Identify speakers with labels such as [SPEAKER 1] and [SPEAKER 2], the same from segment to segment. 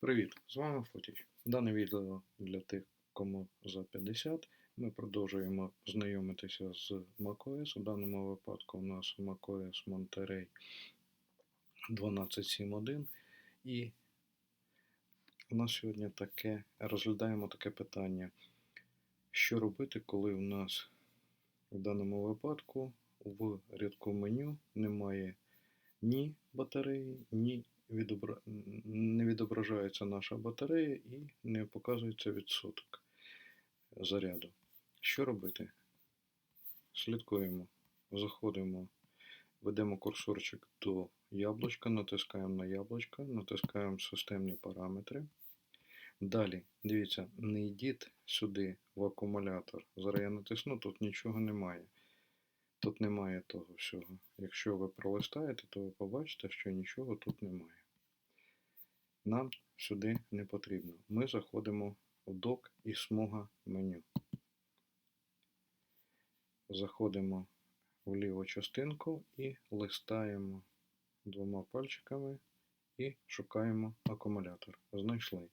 [SPEAKER 1] Привіт! З вами Фотіч. Дане відео для тих, кому за 50. Ми продовжуємо знайомитися з macOS. У даному випадку у нас macOS Monterey 12.7.1. І у нас сьогодні таке, розглядаємо таке питання. Що робити, коли у нас в даному випадку в рядку меню немає ні батареї, ні відобра... не відображається наша батарея і не показується відсоток заряду. Що робити? Слідкуємо, заходимо, ведемо курсорчик до яблучка, натискаємо на яблучко, натискаємо системні параметри. Далі, дивіться, не йдіть сюди в акумулятор. Зараз я натисну, тут нічого немає. Тут немає того всього. Якщо ви пролистаєте, то ви побачите, що нічого тут немає. Нам сюди не потрібно. Ми заходимо в док і смуга меню. Заходимо в ліву частинку і листаємо двома пальчиками і шукаємо акумулятор. Знайшли.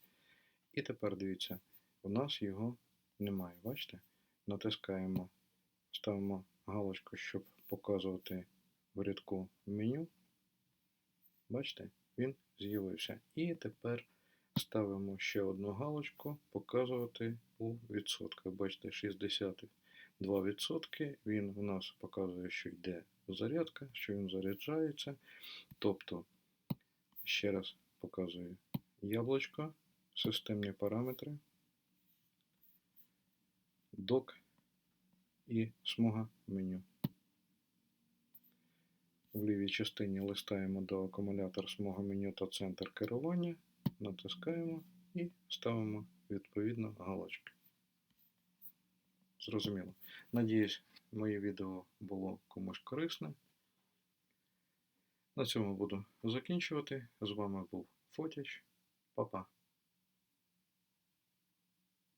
[SPEAKER 1] І тепер дивіться, у нас його немає. Бачите? Натискаємо, ставимо галочку, щоб показувати в рядку меню. Бачите, він з'явився. І тепер ставимо ще одну галочку, показувати у відсотках. Бачите, 62%. Він у нас показує, що йде зарядка, що він заряджається. Тобто, ще раз показую яблучко, системні параметри, док і смуга меню. В лівій частині листаємо до акумулятор смуга меню та центр керування, натискаємо і ставимо відповідно галочки. Зрозуміло. Надіюсь, моє відео було комусь корисне. На цьому буду закінчувати. З вами був Фотіч. Па-па.